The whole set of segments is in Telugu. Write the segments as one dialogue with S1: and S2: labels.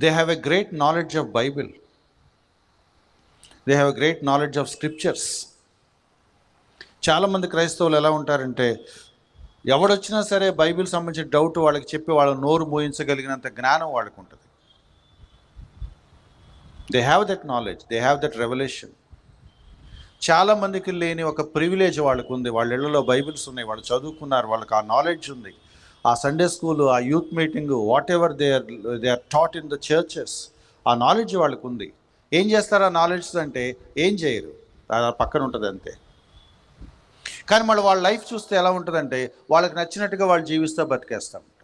S1: They have a great knowledge of Bible they have a great knowledge of scriptures చాలామంది క్రైస్తవులు ఎలా ఉంటారంటే ఎవడొచ్చినా సరే బైబిల్ సంబంధించిన డౌట్ వాళ్ళకి చెప్పి వాళ్ళ నోరు మోయించగలిగినంత జ్ఞానం వాళ్ళకు ఉంటుంది they have that knowledge they have that revolution చాలామందికి లేని ఒక ప్రివిలేజ్ వాళ్ళకు ఉంది వాళ్ళ ఇళ్ళలో బైబిల్స్ ఉన్నాయి. వాళ్ళు చదువుకున్నారు. వాళ్ళకి ఆ నాలెడ్జ్ ఉంది. ఆ సండే స్కూల్ ఆ youth meeting whatever they are they are taught in the churches ఆ నాలెడ్జ్ వాళ్ళకు ఉంది ఏం చేస్తారు ఆ నాలెడ్జ్ అంటే ఏం చేయరు. పక్కన ఉంటుంది అంతే. కానీ మళ్ళీ వాళ్ళ లైఫ్ చూస్తే ఎలా ఉంటుందంటే వాళ్ళకి నచ్చినట్టుగా వాళ్ళు జీవిస్తూ బతికేస్తూ ఉంటారు.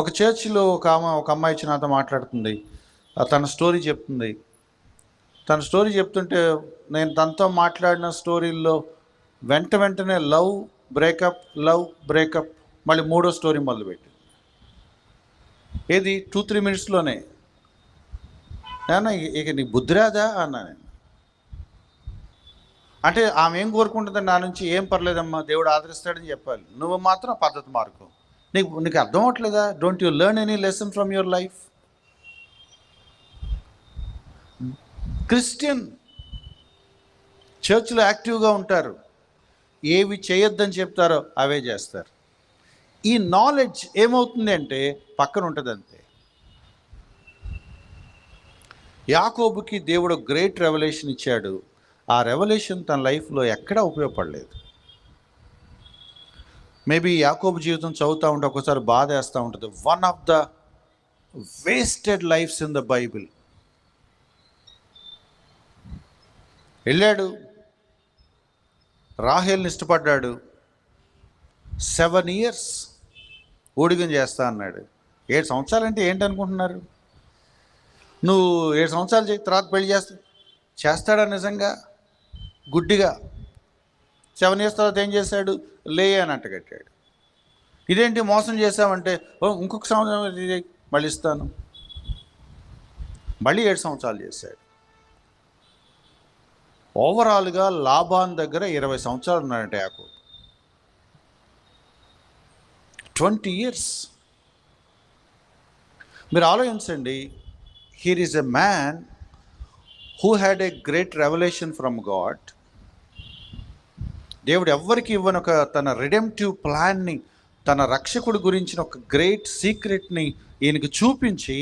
S1: ఒక చర్చిలో ఒక ఆమె ఒక అమ్మాయి వచ్చి నాతో మాట్లాడుతుంది. తన స్టోరీ చెప్తుంది. తన స్టోరీ చెప్తుంటే నేను తనతో మాట్లాడిన స్టోరీల్లో వెంట వెంటనే లవ్ బ్రేకప్ లవ్ బ్రేకప్ మళ్ళీ మూడో స్టోరీ మొదలుపెట్టింది ఏది? టూ త్రీ మినిట్స్లోనే. నాన్న ఇక- నీ బుద్ధి రాదా? అన్నా నేను. అంటే ఆమె ఏం కోరుకుంటుందని నా నుంచి? ఏం పర్లేదమ్మా దేవుడు ఆదరిస్తాడని చెప్పాలి. నువ్వు మాత్రం పద్ధతి మార్కు. నీకు నీకు అర్థం అవట్లేదా? Don't you learn any lesson from your life Christian చర్చ్లో యాక్టివ్గా ఉంటారు. ఏవి చేయొద్దని చెప్తారో అవే చేస్తారు. ఈ నాలెడ్జ్ ఏమవుతుంది అంటే పక్కన ఉంటుంది అంతే యాకోబుకి దేవుడు గ్రేట్ రెవల్యూషన్ ఇచ్చాడు. ఆ రెవల్యూషన్ తన లైఫ్లో ఎక్కడా ఉపయోగపడలేదు. మేబీ యాకోబు జీవితం చదువుతూ ఉంటే ఒకసారి బాధ వేస్తూ ఉంటుంది. One of the wasted lives in the Bible వెళ్ళాడు. రాహేల్ని ఇష్టపడ్డాడు. సెవెన్ ఇయర్స్ ఊడిగం చేస్తా అన్నాడు. ఏడు సంవత్సరాలు అంటే ఏంటి అనుకుంటున్నారు? నువ్వు ఏడు సంవత్సరాలు చేయి తర్వాత పెళ్ళి చేస్తా చేస్తాడా నిజంగా? గుడ్డిగా. సెవెన్ ఇయర్స్ తర్వాత ఏం చేశాడు? లే అని అంట కట్టాడు ఇదేంటి మోసం చేశామంటే "ఓ, ఇంకొక సంవత్సరం ఇది మళ్ళీ ఇస్తాను. మళ్ళీ ఏడు సంవత్సరాలు చేశాడు. ఓవరాల్గా లాభాన్ దగ్గర ఇరవై సంవత్సరాలు ఉన్నాడంట యాకో ట్వంటీ ఇయర్స్. మీరు ఆలోచించండి here is a man who had a great revolution from God. దేవుడు ఎవ్వరికి ఇవ్వని ఒక తన రిడెంప్టివ్ ప్లాన్ని తన రక్షకుడి గురించిన ఒక గ్రేట్ సీక్రెట్ని ఈయనకి చూపించి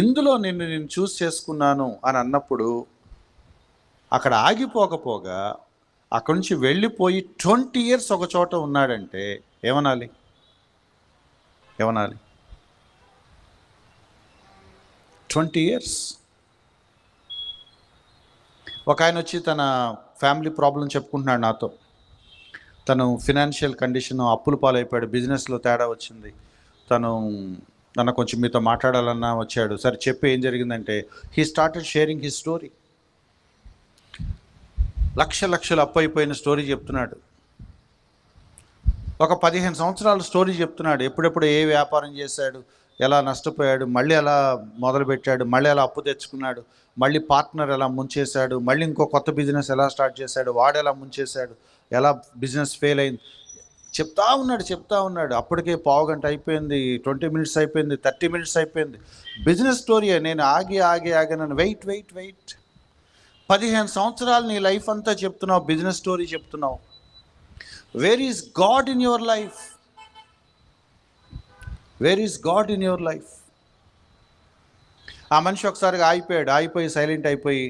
S1: ఇందులో నిన్ను నేను చూస్ చేసుకున్నాను అని అన్నప్పుడు అక్కడ ఆగిపోకపోగా అక్కడి నుంచి వెళ్ళిపోయి ట్వంటీ ఇయర్స్ ఒక చోట ఉన్నాడంటే ఏమనాలి? ఏమనాలి? Twenty years. ఒక ఆయన వచ్చి తన ఫ్యామిలీ ప్రాబ్లం చెప్పుకుంటున్నాడు నాతో. తను ఫినాన్షియల్ కండిషన్ అప్పులు పాలైపోయాడు బిజినెస్లో తేడా వచ్చింది. తను నన్ను కొంచెం మీతో మాట్లాడాలన్నా వచ్చాడు. సరే చెప్పి ఏం జరిగిందంటే he started sharing he story. Lakh లక్షలు అప్పు అయిపోయిన స్టోరీ చెప్తున్నాడు. ఒక పదిహేను సంవత్సరాల స్టోరీ చెప్తున్నాడు. ఎప్పుడెప్పుడు ఏ వ్యాపారం చేశాడు ఎలా నష్టపోయాడు మళ్ళీ ఎలా మొదలుపెట్టాడు మళ్ళీ ఎలా అప్పు తెచ్చుకున్నాడు మళ్ళీ పార్ట్నర్ ఎలా ముంచేశాడు మళ్ళీ ఇంకో కొత్త బిజినెస్ ఎలా స్టార్ట్ చేశాడు వాడు ఎలా ముంచేశాడు ఎలా బిజినెస్ ఫెయిల్ అయింది. చెప్తా ఉన్నాడు చెప్తా ఉన్నాడు. అప్పటికే పావు గంట అయిపోయింది ట్వంటీ మినిట్స్ అయిపోయింది థర్టీ మినిట్స్ అయిపోయింది. బిజినెస్ స్టోరీ నేను ఆగి ఆగి ఆగి నన్ను వెయిట్ వెయిట్ వెయిట్. పదిహేను సంవత్సరాలు నీ లైఫ్ అంతా చెప్తున్నావు బిజినెస్ స్టోరీ చెప్తున్నావు. Where is God in your life where is God in your life ఆ మనిషి ఒకసారిగా ఆగిపోయాడు ఆగిపోయి సైలెంట్ అయిపోయి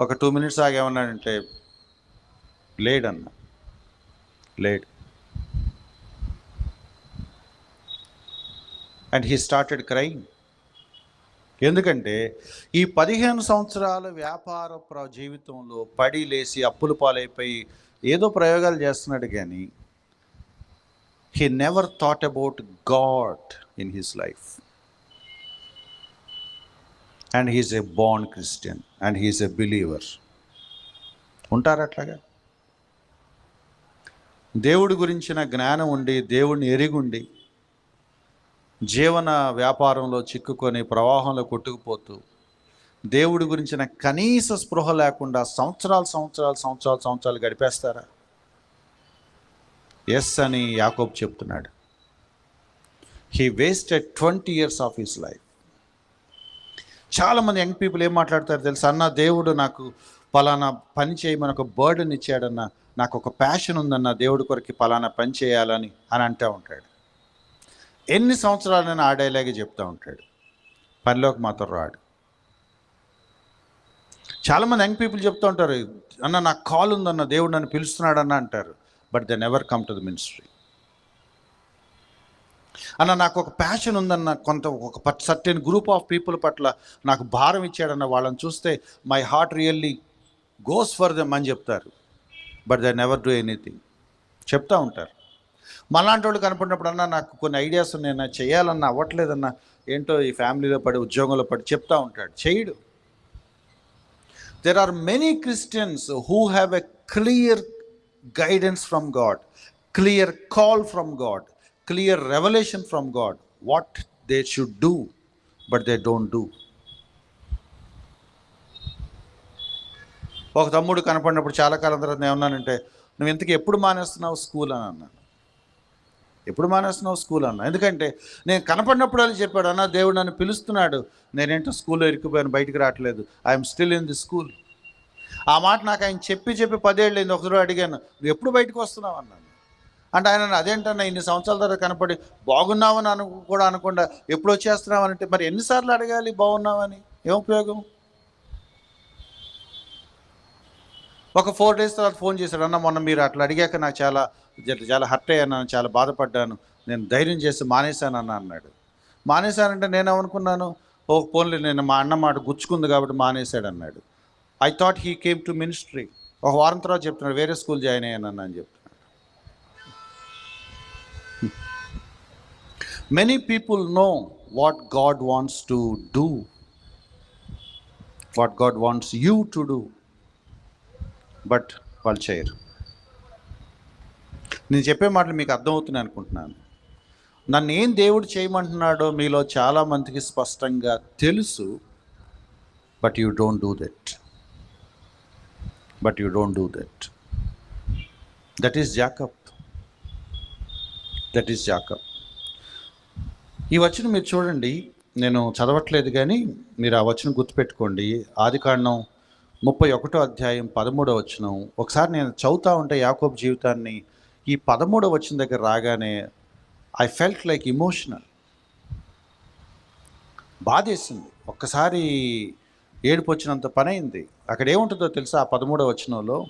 S1: ఒక టూ మినిట్స్ ఆగేమన్నాడంటే లేడన్న లేడ్. అండ్ హీ స్టార్టెడ్ క్రైమ్ ఎందుకంటే ఈ పదిహేను సంవత్సరాల వ్యాపార ప్ర జీవితంలో పడి లేసి అప్పులు పాలైపోయి ఏదో ప్రయోగాలు చేస్తున్నాడు కానీ he never thought about God in his life and he's a bond Christian and he's a believer ఉంటారు అట్లాగా? దేవుడి గురించిన జ్ఞానం ఉండి దేవుడిని ఎరిగుండి జీవన వ్యాపారంలో చిక్కుకొని ప్రవాహంలో కొట్టుకుపోతూ దేవుడి గురించిన కనీస స్పృహ లేకుండా సంవత్సరాలు సంవత్సరాలు సంవత్సరాలు సంవత్సరాలు గడిపేస్తారా? ఎస్ అని యాకోబ్ చెప్తున్నాడు. He wasted twenty years of his life చాలామంది యంగ్ పీపుల్ ఏం మాట్లాడతారు తెలుసు? అన్న దేవుడు నాకు పలానా పని చేయమని ఒక బర్డన్ ఇచ్చాడన్న నాకు ఒక ప్యాషన్ ఉందన్న దేవుడి కొరకు పలానా పని చేయాలని అని అంటూ ఉంటాడు. ఎన్ని సంవత్సరాలైనా ఆడేలాగే చెప్తూ ఉంటాడు. పనిలోకి మాత్రం రాడు. చాలామంది యంగ్ పీపుల్ చెప్తూ ఉంటారు అన్న నాకు కాల్ ఉందన్న దేవుడు నన్ను పిలుస్తున్నాడన్న అంటారు. But then ever come to the ministry. అన్న నాకు ఒక ప్యాషన్ ఉందన్న కొంత ఒక సర్టెన్ గ్రూప్ ఆఫ్ పీపుల్ పట్ల నాకు భారం ఇచ్చాడన్న వాళ్ళని చూస్తే my heart really goes for them అని చెప్తారు. But they never do anything. చెప్తూ ఉంటారు. మళ్ళాంటి వాళ్ళు కనపడినప్పుడన్నా నాకు కొన్ని ఐడియాస్ ఉన్నాయన్నా చేయాలన్నా అవ్వట్లేదన్నా ఏంటో ఈ ఫ్యామిలీలో పడి ఉద్యోగంలో పడి చెప్తా ఉంటాడు. చేయడు. There are many Christians who have a clear guidance from God clear call from God clear revolution from God what they should do but they don't do ఒక తమ్ముడు కనపడినప్పుడు చాలా కాలం తర్వాత నేను ఏమన్నానంటే నువ్వు ఇంతకీ ఎప్పుడు మానేస్తున్నావు స్కూల్? అని అన్నాను. ఎప్పుడు మానేస్తున్నావు? స్కూల్ అన్న. ఎందుకంటే నేను కనపడినప్పుడు అని చెప్పాడు అన్న దేవుడు నన్ను పిలుస్తున్నాడు. నేనేంటో స్కూల్లో ఇరుక్కుపోయాను బయటికి రావట్లేదు. I'm still in the school ఆ మాట నాకు ఆయన చెప్పి చెప్పి పదేళ్ళు అయింది. ఒకసారి అడిగాను నువ్వు ఎప్పుడు బయటకు వస్తున్నావు? అన్నాను. అంటే ఆయన అదేంటన్నా ఇన్ని సంవత్సరాల తర్వాత కనపడి బాగున్నావని అను కూడా అనకుండా ఎప్పుడు వచ్చేస్తున్నావు? అంటే మరి ఎన్నిసార్లు అడగాలి బాగున్నావని ఏం ఉపయోగం? ఒక ఫోర్ డేస్ తర్వాత ఫోన్ చేశాడు అన్న మొన్న మీరు అట్లా అడిగాక నాకు చాలా చాలా హర్ట్ అయ్యాను చాలా బాధపడ్డాను. నేను ధైర్యం చేసి మానేశాను అన్న అన్నాడు. మానేశానంటే నేనేమనుకున్నాను ఓ పోన్లే నేను మా అన్న మాట గుచ్చుకుంది కాబట్టి మానేశాడు అన్నాడు. I thought he came to ministry ఒక వారం తర్వాత చెప్తున్నాడు వేరే స్కూల్ జాయిన్ అయ్యాను అన్న అని చెప్తున్నాడు. Many people know what God wants to do what God wants you to do but వాళ్ళు చేయరు. నేను చెప్పే మాటలు మీకు అర్థమవుతున్నాయి అనుకుంటున్నాను. నన్ను ఏం దేవుడు చేయమంటున్నాడో మీలో చాలామందికి స్పష్టంగా తెలుసు. But you don't do that but you don't do that that is Jacob that is Jacob ఈ వచనం మీరు చూడండి. నేను చదవట్లేదు కానీ మీరు ఆ వచనం గుర్తుపెట్టుకోండి. ఆది కాండం ముప్పై ఒకటో అధ్యాయం పదమూడో వచనం. ఒకసారి నేను చదువుతా ఉంటే యాకోబ్ జీవితాన్ని ఈ పదమూడవ వచ్చిన దగ్గర రాగానే ఐ ఫెల్ట్ లైక్ ఇమోషనల్ బాధేసింది. ఒక్కసారి ఏడుపు వచ్చినంత పని అయింది అక్కడ ఏముంటుందో తెలుసా ఆ పదమూడవ వచనంలో?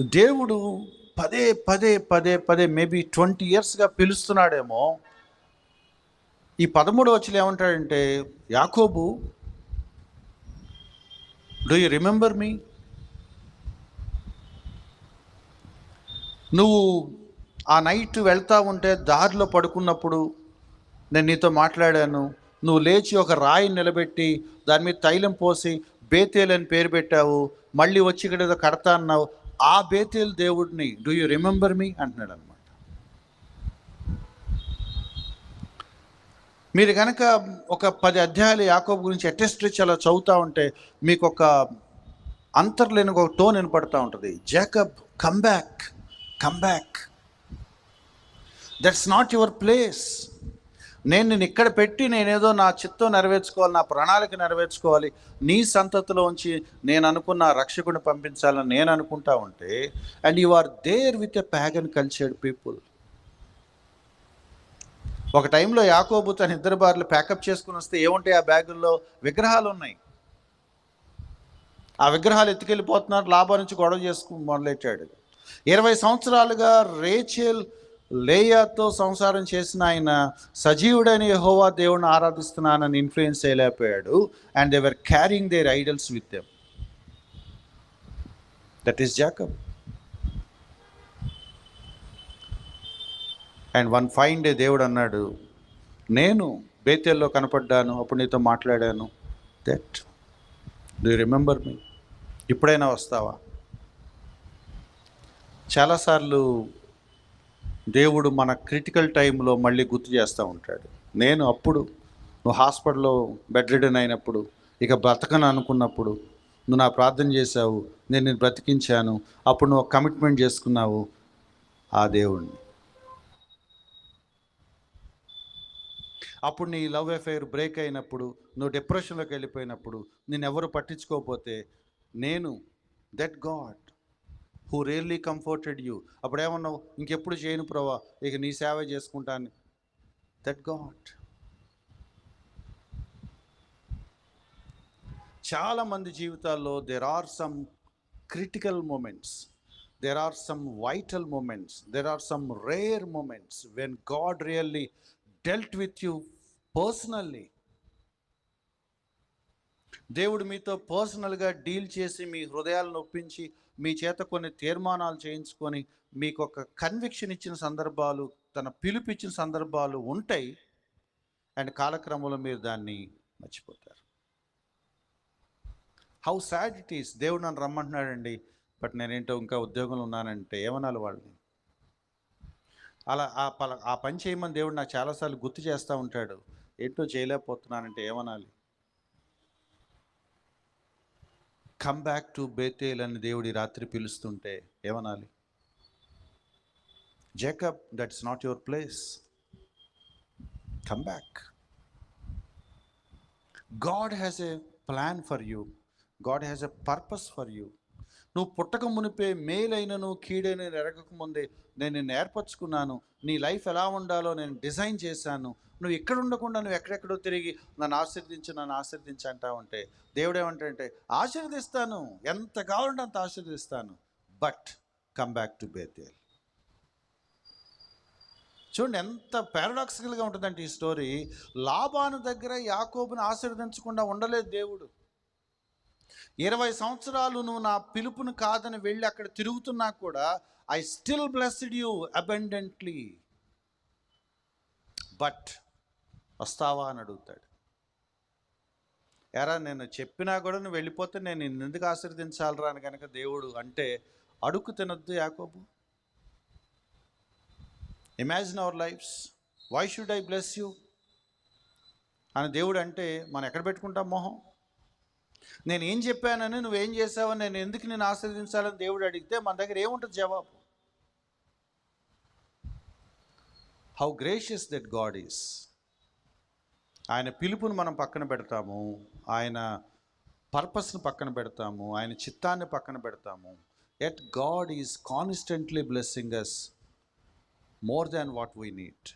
S1: దేవుడు పదే పదే పదే పదే మేబీ ట్వంటీ ఇయర్స్గా పిలుస్తున్నాడేమో. ఈ పదమూడు వచ్చిన ఏమంటాడంటే యాకోబు డూ యూ రిమెంబర్ మీ? నువ్వు ఆ నైట్ వెళ్తా ఉంటే దారిలో పడుకున్నప్పుడు నేను నీతో మాట్లాడాను. నువ్వు లేచి ఒక రాయి నిలబెట్టి దాని మీద తైలం పోసి బేతేల్ అని పేరు పెట్టావు. మళ్ళీ వచ్చి ఇక్కడ ఏదో కడతా అన్నావు. ఆ బేతేల్ దేవుడిని డూ యూ రిమెంబర్ మీ అంటున్నాడు అనమాట మీరు కనుక ఒక పది అధ్యాయాలు యాకోబు గురించి అటెస్ట్ అలా చదువుతూ ఉంటే మీకు ఒక అంతర్లేని ఒక టోన్ వినపడుతూ ఉంటుంది. Jacob come back come back that's not your place నేను నేను ఇక్కడ పెట్టి నేనేదో నా చిత్తం నెరవేర్చుకోవాలి నా ప్రణాళిక నెరవేర్చుకోవాలి నీ సంతతిలోంచి నేను అనుకున్న రక్షకుని పంపించాలని నేను అనుకుంటా ఉంటే and you are there with a pagan cultured people ఒక టైంలో యాకోబు తన ఇద్దరు బార్లు ప్యాకప్ చేసుకుని వస్తే ఏముంటాయి ఆ బ్యాగుల్లో? విగ్రహాలు ఉన్నాయి. ఆ విగ్రహాలు ఎత్తుకెళ్ళిపోతున్నారు లాభం నుంచి గొడవ చేసుకుని మొదలెట్టాడు. ఇరవై సంవత్సరాలుగా రేచేల్ లేయాతో సంసారం చేసిన ఆయన సజీవుడైన యహోవా దేవుణ్ణి ఆరాధిస్తున్నానని ఇన్ఫ్లుయెన్స్ చేయలేకపోయాడు. And they were carrying their idols with them that is Jacob and one fine day దేవుడు అన్నాడు నేను బేతేల్లో కనపడ్డాను అప్పుడు నీతో మాట్లాడాను. దట్ డూ రిమెంబర్ మీ ఇప్పుడైనా వస్తావా? చాలాసార్లు దేవుడు మన క్రిటికల్ టైంలో మళ్ళీ గుర్తు చేస్తూ ఉంటాడు. నేను అప్పుడు నువ్వు హాస్పిటల్లో బెడ్ రిడన్ అయినప్పుడు ఇక బ్రతకను అనుకున్నప్పుడు నువ్వు నా ప్రార్థన చేశావు నేను నేను బ్రతికించాను అప్పుడు నువ్వు కమిట్మెంట్ చేసుకున్నావు ఆ దేవుణ్ణి. అప్పుడు నీ లవ్ అఫైర్ బ్రేక్ అయినప్పుడు నువ్వు డిప్రెషన్లోకి వెళ్ళిపోయినప్పుడు నేను ఎవరు పట్టించుకోకపోతే నేను that God who really comforted you అప్పుడేమన్నావు? ఇంకెప్పుడు చేయను ప్రభా ఇక నీ సేవ చేసుకుంటాను దట్ గాడ్ చాలామంది జీవితాల్లో there are some critical moments there are some vital moments there are some rare moments when God really dealt with you personally దేవుడు మీతో పర్సనల్గా డీల్ చేసి మీ హృదయాలను ఒప్పించి మీ చేత కొన్ని తీర్మానాలు చేయించుకొని మీకు ఒక కన్విక్షన్ ఇచ్చిన సందర్భాలు తన పిలుపు సందర్భాలు ఉంటాయి. అండ్ కాలక్రమంలో మీరు దాన్ని మర్చిపోతారు. హౌ సాడ్ ఇట్ ఈస్ దేవుడు నన్ను రమ్మంటున్నాడండి. బట్ నేనేంటో ఇంకా ఉద్యోగంలో ఉన్నానంటే ఏమనాలి వాళ్ళని? అలా ఆ పల ఆ పని చేయమని దేవుడు నాకు చాలాసార్లు గుర్తు చేస్తూ ఉంటాడు. ఏంటో చేయలేకపోతున్నానంటే ఏమనాలి? కమ్ బ్యాక్ టు బేతేల్ అని దేవుడి రాత్రి పిలుస్తుంటే ఏమనాలి? Jacob that's not your place come back God has a plan for you God has a purpose for you నువ్వు పుట్టక మునిపే మేలైనను కీడైన ఎరగక ముందే నేను నిన్ను ఏర్పరచుకున్నాను. నీ లైఫ్ ఎలా ఉండాలో నేను డిజైన్ చేశాను. నువ్వు ఎక్కడ ఉండకుండా నువ్వు ఎక్కడెక్కడో తిరిగి నన్ను ఆశీర్దించు నన్ను ఆశీర్దించు అంటా ఉంటే దేవుడు ఏమంటాడంటే ఆశీర్దిస్తాను ఎంత కావాలంటే అంత ఆశీర్దిస్తాను but come back to Bethel. చూడండి ఎంత పారాడాక్సికల్గా ఉంటుందంటే ఈ స్టోరీ. లాభాను దగ్గర యాకోబుని ఆశీర్వదించకుండా ఉండలేదు దేవుడు. ఇరవై సంవత్సరాలు నువ్వు నా పిలుపును కాదని వెళ్ళి అక్కడ తిరుగుతున్నా కూడా I still blessed you abundantly. But వస్తావా అని అడుగుతాడు. ఎరా నేను చెప్పినా కూడా నువ్వు వెళ్ళిపోతే నేను నిన్ను ఎందుకు ఆశీర్వదించాలరా అని కనుక దేవుడు అంటే అడుక్కు తినొద్దు Yakobu. Imagine our lives why should I bless you అని దేవుడు అంటే మనం ఎక్కడ పెట్టుకుంటాం మొహం? నేను ఏం చెప్పానని నువ్వేం చేసావని నేను ఎందుకు నేను ఆశీర్వదించాలని దేవుడు అడిగితే మన దగ్గర ఏముంటుంది జవాబు? How gracious that God is ఆయన పిలుపుని మనం పక్కన పెడతాము ఆయన పర్పస్ని పక్కన పెడతాము ఆయన చిత్తాన్ని పక్కన పెడతాము. Yet God is constantly blessing us more than what we need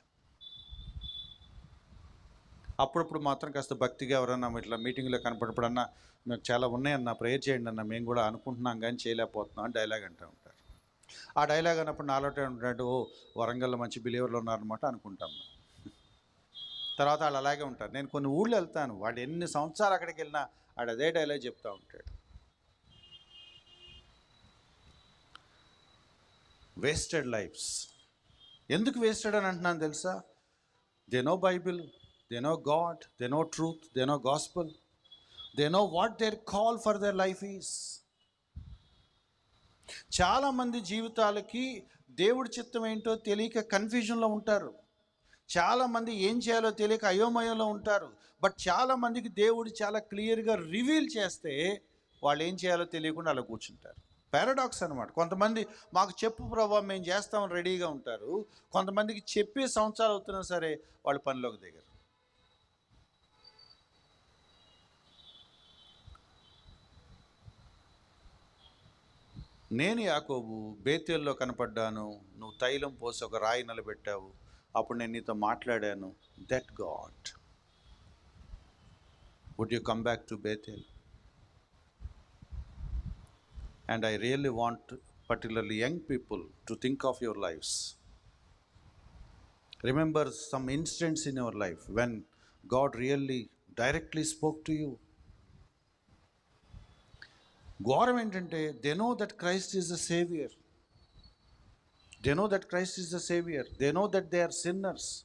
S1: అప్పుడప్పుడు మాత్రం కాస్త భక్తిగా ఎవరన్నా ఇట్లా మీటింగ్లో కనపడప్పుడన్నా నాకు చాలా ఉన్నాయన్న ప్రేయర్ చేయండి అన్న మేము కూడా అనుకుంటున్నాం కానీ చేయలేకపోతున్నాం అని డైలాగ్ అంటూ ఉంటారు. ఆ డైలాగ్ అన్నప్పుడు నాలోటే ఉంటాడు ఓ వరంగల్లో మంచి బిలీవర్లు ఉన్నారనమాట అనుకుంటాం తర్వాత వాళ్ళు అలాగే ఉంటారు. నేను కొన్ని ఊళ్ళు వెళ్తాను. వాడు ఎన్ని సంవత్సరాలు అక్కడికి వెళ్ళినా వాడు అదే డైలాగ్ చెప్తూ ఉంటాడు. వేస్టెడ్ లైఫ్స్ ఎందుకు వేస్టెడ్ అని అంటున్నాను తెలుసా? They know Bible they know God they know truth they know gospel they know what their call for their life is చాలామంది జీవితాలకి దేవుడి చిత్తం ఏంటో తెలియక కన్ఫ్యూజన్లో ఉంటారు. చాలామంది ఏం చేయాలో తెలియక అయోమయంలో ఉంటారు. బట్ చాలామందికి దేవుడు చాలా క్లియర్గా రివీల్ చేస్తే వాళ్ళు ఏం చేయాలో తెలియకుండా అలా కూర్చుంటారు. పారాడాక్స్ అనమాట కొంతమంది మాకు చెప్పు ప్రభావం మేము చేస్తామని రెడీగా ఉంటారు. కొంతమందికి చెప్పే సంవత్సరాలు అవుతున్నా సరే వాళ్ళు పనిలోకి దిగరు. నేను యాకోబు బేతేల్లో కనపడ్డాను. నువ్వు తైలం పోసి ఒక రాయి నిలబెట్టావు. అప్పుడు నేను నీతో మాట్లాడాను that God would you come back to Bethel and I really want particularly young people to think of your lives remember some incidents in your life when God really directly spoke to you ఘోరం ఏంటంటే they know that Christ is the saviour they know that Christ is the saviour they know that they are sinners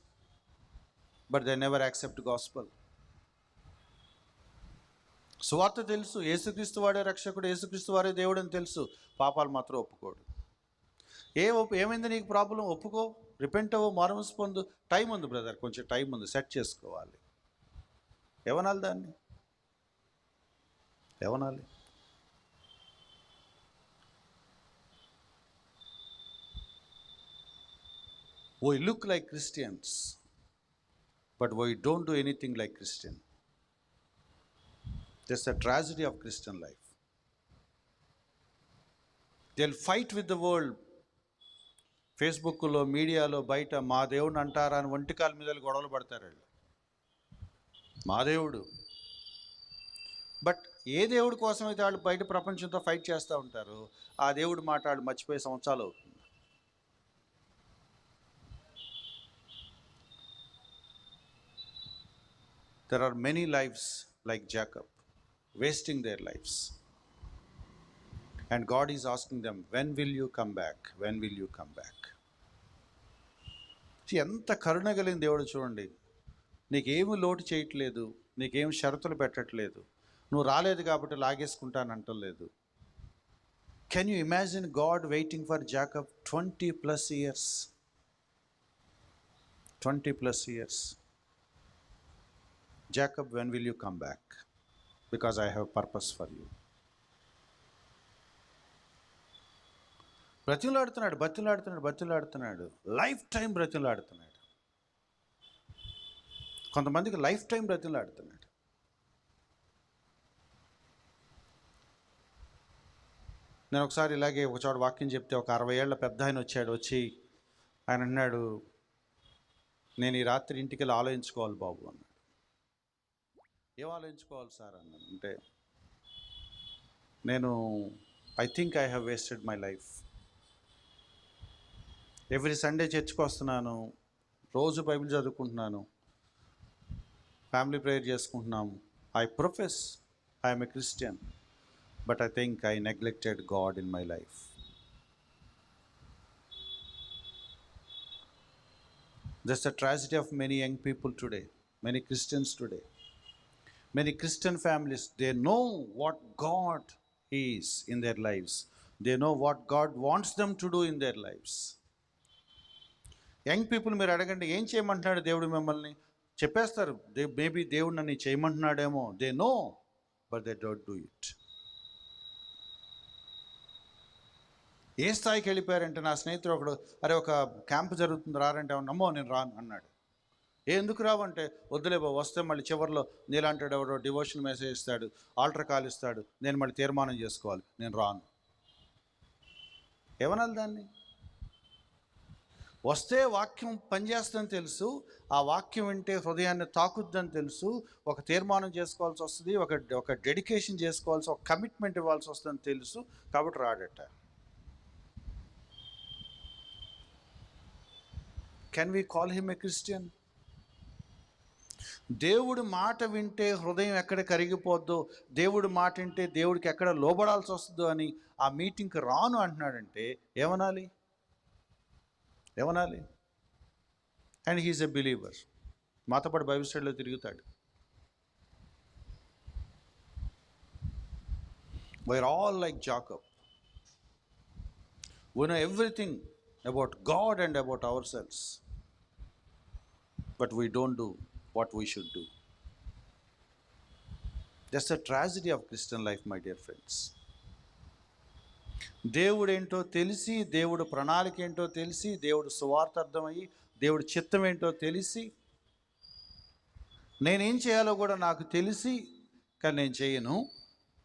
S1: but they never accept gospel సువార్త తెలుసు. ఏసుక్రీస్తు వాడే రక్షకుడు ఏసుక్రీస్తు వాడే దేవుడు అని తెలుసు. పాపాలు మాత్రం ఒప్పుకోడు. ఏ ఒప్పు ఏమైంది నీకు ప్రాబ్లం? ఒప్పుకో. రిపెంట్ అవ్వు. మారమస్ పొందు. టైం ఉంది బ్రదర్. కొంచెం టైం ఉంది. సెట్ చేసుకోవాలి. ఏమనాలి దాన్ని? ఏమనాలి? We look like Christians but we don't do anything like Christian this the tragedy of Christian life they'll fight with the world ఫేస్బుక్లో మీడియాలో బయట మా దేవుని అంటారా అని ఒంటికాల మీద గొడవలు పడతారు వాళ్ళు. మా దేవుడు. బట్ ఏ దేవుడి కోసమైతే వాళ్ళు బయట ప్రపంచంతో ఫైట్ చేస్తూ ఉంటారు ఆ దేవుడు మాట మర్చిపోయే సంవత్సరాలు అవుతుంది. There are many lives like Jacob wasting their lives. And God is asking them, When will you come back? When will you come back? See, ఎంత కరుణ కలిగిన దేవుడు చూడండి నీకేమి లోటు చేయట్లేదు నీకేం షరతులు పెట్టట్లేదు నువ్వు రాలేదు కాబట్టి లాగేసుకుంటానంటలేదు can you imagine God waiting for Jacob twenty plus years twenty plus years Jacob, when will you come back? Because I have purpose for you. బ్రతిలాడుతున్నాడు బతిలాడుతున్నాడు బతిలాడుతున్నాడు లైఫ్ టైం బ్రతిలాడుతున్నాడు కొంతమందికి లైఫ్ టైం బ్రతిలాడుతున్నాడు నేను ఒకసారి ఇలాగే ఒక చోట వాక్యం చెప్తే ఒక అరవై ఏళ్ళ పెద్ద ఆయన వచ్చాడు వచ్చి ఆయన అన్నాడు నేను ఈ రాత్రి ఇంటికి వెళ్ళి ఆలోచించుకోవాలి బాబు అన్నాడు ఏం ఆలోచించుకోవాలి సార్ అన్నాను అంటే నేను I think I have wasted my life every Sunday చర్చ్కి వస్తున్నాను రోజు బైబిల్ చదువుకుంటున్నాను ఫ్యామిలీ ప్రేయర్ చేసుకుంటున్నాము. I profess I'm a Christian but I think I neglected God in my life that's the tragedy of many young people today many Christians today many Christian families they know what God is in their lives. They know what God wants them to do in their lives. Young people మీరు అడగండి ఏం చేయమంటున్నాడు దేవుడు మిమ్మల్ని? చెప్పేస్తారు. దే మేబీ దేవుడు నన్ను చేయమంటున్నాడేమో. They know but they don't do it ఏ స్థాయికి వెళ్ళిపోయారంటే నా స్నేహితుడు ఒకడు అరే ఒక క్యాంప్ జరుగుతుంది రారంటే అమ్మో నేను రాను అన్నాడు. ఎందుకు రావంటే వద్దులే బాబు వస్తే మళ్ళీ చివరిలో నీలాంటాడు ఎవడో డివోషన్ మెసేజ్ ఇస్తాడు ఆల్టర్ కాల్ ఇస్తాడు నేను మళ్ళీ తీర్మానం చేసుకోవాలి నేను రాను. ఏమనాలి దాన్ని? వస్తే వాక్యం పనిచేస్తుందని తెలుసు ఆ వాక్యం వింటే హృదయాన్ని తాకుద్దని తెలుసు ఒక తీర్మానం చేసుకోవాల్సి వస్తుంది ఒక ఒక డెడికేషన్ చేసుకోవాల్సి ఒక కమిట్మెంట్ ఇవ్వాల్సి వస్తుందని తెలుసు కాబట్టి రాడట. Can we call him a Christian దేవుడు మాట వింటే హృదయం ఎక్కడ కరిగిపోద్దో దేవుడు మాట వింటే దేవుడికి ఎక్కడ లోబడాల్సి వస్తుందో అని ఆ మీటింగ్కి రాను అంటున్నాడంటే ఏమనాలి? ఏమనాలి? అండ్ హీఈస్ ఎ బిలీవర్ మాతో పాటు బైబిల్ స్టడీలో తిరుగుతాడు. We're all like Jacob we know everything about God and about our selves but we don't do what we should do. That's the tragedy of Christian life, my dear friends. దేవుడు ఏంటో తెలిసి దేవుడు ప్రణాళిక ఏంటో తెలిసి దేవుడు సువార్త అర్థమయ్యి దేవుడు చిత్తం ఏంటో తెలిసి నేనేం చేయాలో కూడా నాకు తెలిసి కానీ నేను చేయను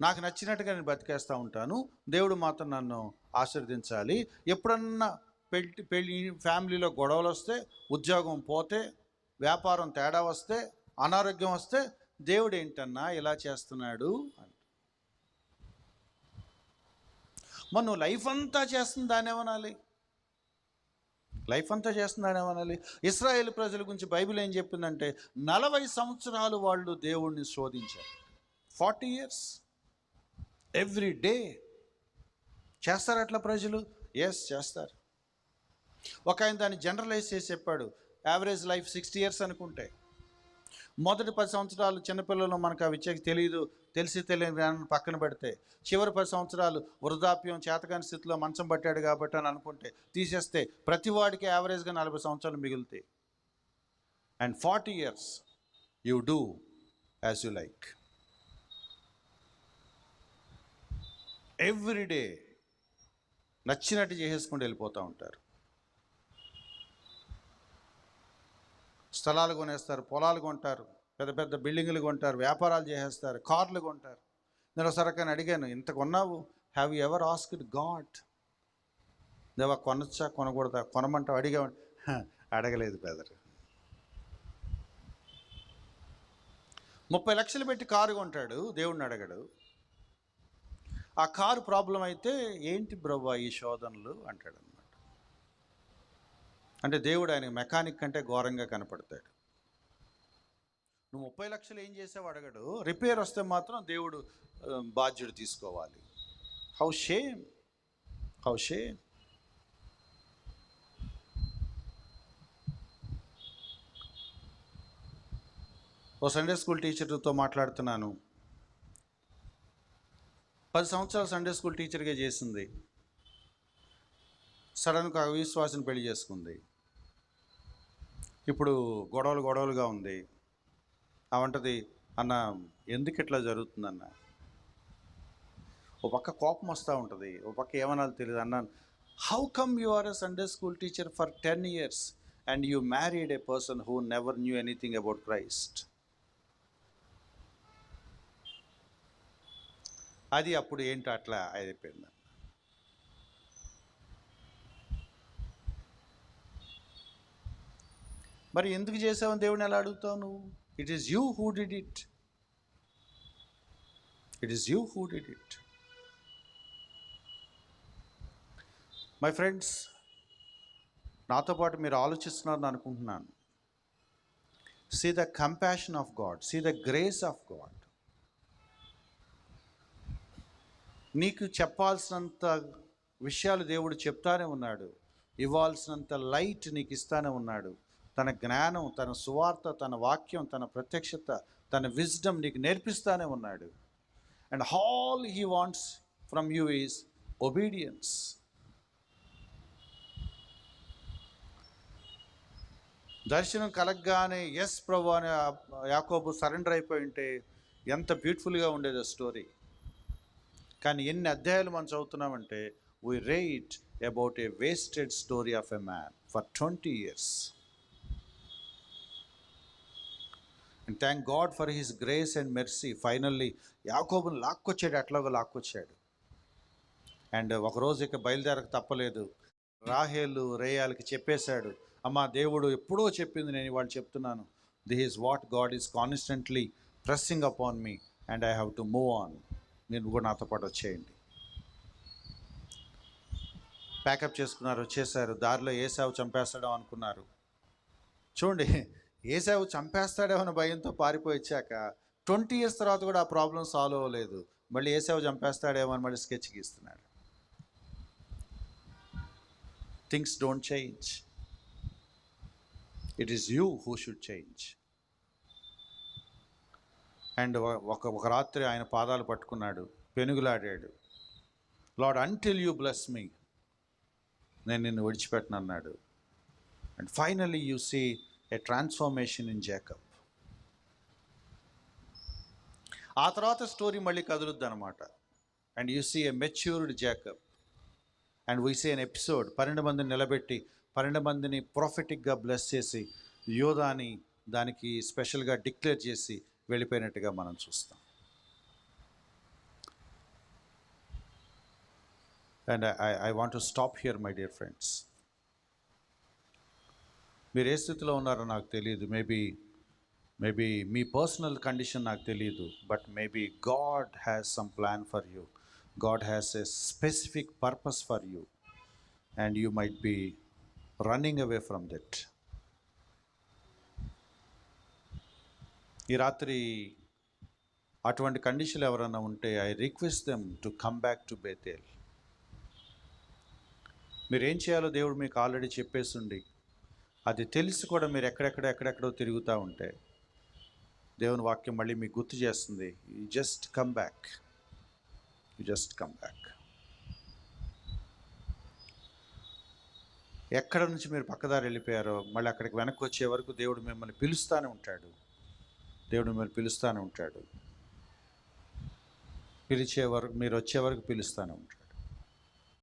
S1: నాకు నచ్చినట్టుగా నేను బతికేస్తూ ఉంటాను దేవుడు మాత్రం నన్ను ఆశీర్వదించాలి ఎప్పుడన్నా పెళ్ళి పెళ్ళి ఫ్యామిలీలో గొడవలు వస్తే ఉద్యోగం పోతే వ్యాపారం తేడా వస్తే అనారోగ్యం వస్తే దేవుడు ఏంటన్నా ఇలా చేస్తున్నాడు అని మరి లైఫ్ అంతా చేస్తుంది దాన్ని ఏమనాలి? లైఫ్ అంతా చేస్తుంది దాన్ని ఏమనాలి? ఇస్రాయేల్ ప్రజల గురించి బైబిల్ ఏం చెప్పిందంటే నలభై సంవత్సరాలు వాళ్ళు దేవుణ్ణి శోధించారు. Forty years. Every day. చేస్తారు అట్లా ప్రజలు? ఎస్ చేస్తారు. ఒక ఆయన దాన్ని జనరలైజ్ చేసి చెప్పాడు. యావరేజ్ లైఫ్ సిక్స్టీ ఇయర్స్ అనుకుంటే. మొదటి పది సంవత్సరాలు చిన్నపిల్లలు మనకు అవి తెలియదు తెలిసి తెలియని జ్ఞానం పక్కన పెడితే చివరి పది సంవత్సరాలు వృద్ధాప్యం చేతకాని స్థితిలో మంచం పట్టాడు కాబట్టి అని అనుకుంటే తీసేస్తే ప్రతి వాడికి యావరేజ్గా నలభై సంవత్సరాలు మిగులుతాయి. And forty years you do as you like everyday నచ్చినట్టు చేసేసుకుంటూ వెళ్ళిపోతూ ఉంటారు. స్థలాలు కొనేస్తారు పొలాలు కొంటారు పెద్ద పెద్ద బిల్డింగులు కొంటారు వ్యాపారాలు చేసేస్తారు కార్లు కొంటారు. నేను ఒకసారి అడిగాను ఇంత కొన్నావు? Have you ever asked God దేవా కొనొచ్చా? కొనకూడదా? కొనమంటావు? అడిగా అడగలేదు బెదర్ ముప్పై లక్షలు పెట్టి కారు కొంటాడు దేవుడిని అడగడు. ఆ కారు ప్రాబ్లం అయితే ఏంటి బ్రవ్వా ఈ శోధనలు? అంటాడు. అంటే దేవుడు ఆయన మెకానిక్ కంటే ఘోరంగా కనపడతాడు. నువ్వు ముప్పై లక్షలు ఏం చేసావు అడగడు. రిపేర్ వస్తే మాత్రం దేవుడు బాధ్యుడు తీసుకోవాలి. How shame how shame oh Sunday school టీచర్తో మాట్లాడుతున్నాను. పది సంవత్సరాలు సండే స్కూల్ టీచర్గా చేసింది. సడన్గా అవిశ్వాసం పెళ్ళి చేసుకుంది. ఇప్పుడు గొడవలు గొడవలుగా ఉంది. అవంటది అన్న ఎందుకు ఇట్లా జరుగుతుందన్న? ఓ పక్క కోపం వస్తూ ఉంటుంది. ఓ పక్క ఏమనాలి తెలియదు అన్నాను how come you are a Sunday school teacher for ten years and you married a person who never knew anything about Christ అది అప్పుడు ఏంటో అట్లా అయిపోయింది. మరి ఎందుకు చేసావు? దేవుని ఎలా అడుగుతావు నువ్వు? It is you who did it it is you who did it my friends నాతో పాటు మీరు ఆలోచిస్తున్నారని అనుకుంటున్నాను. See the compassion of God see the grace of God నీకు చెప్పాల్సినంత విషయాలు దేవుడు చెప్తానే ఉన్నాడు. ఇవ్వాల్సినంత లైట్ నీకు ఇస్తానే ఉన్నాడు. తన జ్ఞానం తన సువార్త తన వాక్యం తన ప్రత్యక్షత తన విజ్డమ్ నీకు నేర్పిస్తానే ఉన్నాడు. And all he wants from you is obedience దర్శనం కలగగానే ఎస్ ప్రభు అనే యాకోబు సరెండర్ అయిపోయి ఉంటే ఎంత బ్యూటిఫుల్గా ఉండేది ఆ స్టోరీ కానీ ఎన్ని అధ్యాయాలు మనం చదువుతున్నామంటే we write about a wasted story of a man for twenty years and thank God for his grace and mercy finally యాకోబుని లాక్కొచ్చాడు అట్లాగో లాక్కొచ్చాడు. అండ్ ఒకరోజు ఇక బయలుదేరక తప్పలేదు. రాహేలు రేయాలకి చెప్పేశాడు అమ్మా దేవుడు ఎప్పుడో చెప్పింది నేను వాళ్ళు చెప్తున్నాను. This is what God is constantly pressing upon me and I have to move on మీరు కూడా నాతో పాటు వచ్చేయండి. ప్యాకప్ చేసుకున్నారు వచ్చేసారు దారిలో ఏసావు చంపేస్తాడో అనుకున్నారు. చూడండి ఏసావు చంపేస్తాడేమో భయంతో పారిపోయి వచ్చాక ట్వంటీ ఇయర్స్ తర్వాత కూడా ఆ ప్రాబ్లం సాల్వ్ అవ్వలేదు. మళ్ళీ ఏసావు చంపేస్తాడేమో అని మళ్ళీ sketch గీస్తున్నాడు. Things don't change. It is you who should change. And ఒక ఒక రాత్రి ఆయన పాదాలు పట్టుకున్నాడు పెనుగులాడాడు. Lord until you bless me నేను నిన్ను విడిచిపెట్టను అన్నాడు and finally you see a transformation in Jacob ఆ తర్వాత స్టోరీ మళ్ళీ కదులుద్ది అనమాట and you see a matured Jacob and we see in episode పన్నెండు మందిని నిలబెట్టి పన్నెండు మందిని ప్రాఫిటిక్గా బ్లెస్ చేసి యోధాని దానికి స్పెషల్గా డిక్లేర్ చేసి వెళ్ళిపోయినట్టుగా మనం చూస్తాం. And I I want to stop here my dear friends మీరు ఏ స్థితిలో ఉన్నారో నాకు తెలియదు. మేబీ మేబీ మీ పర్సనల్ కండిషన్ నాకు తెలియదు. But maybe God has some plan for you God has a specific purpose for you and you might be running away from that ఈ రాత్రి అటువంటి కండిషన్లు ఎవరైనా ఉంటే I request them to come back to Bethel మీరేం చేయాలో దేవుడు మీకు ఆల్రెడీ చెప్పేసిండి అది తెలిసి కూడా మీరు ఎక్కడెక్కడ ఎక్కడెక్కడో తిరుగుతూ ఉంటే దేవుని వాక్యం మళ్ళీ మీకు గుర్తు చేస్తుంది. You just come back you just come back ఎక్కడ నుంచి మీరు పక్కదారి వెళ్ళిపోయారో మళ్ళీ అక్కడికి వెనక్కి వచ్చే వరకు దేవుడు మిమ్మల్ని పిలుస్తూనే ఉంటాడు. దేవుడు మిమ్మల్ని పిలుస్తూనే ఉంటాడు. పిలిచే వరకు మీరు వచ్చే వరకు పిలుస్తూనే ఉంటాడు.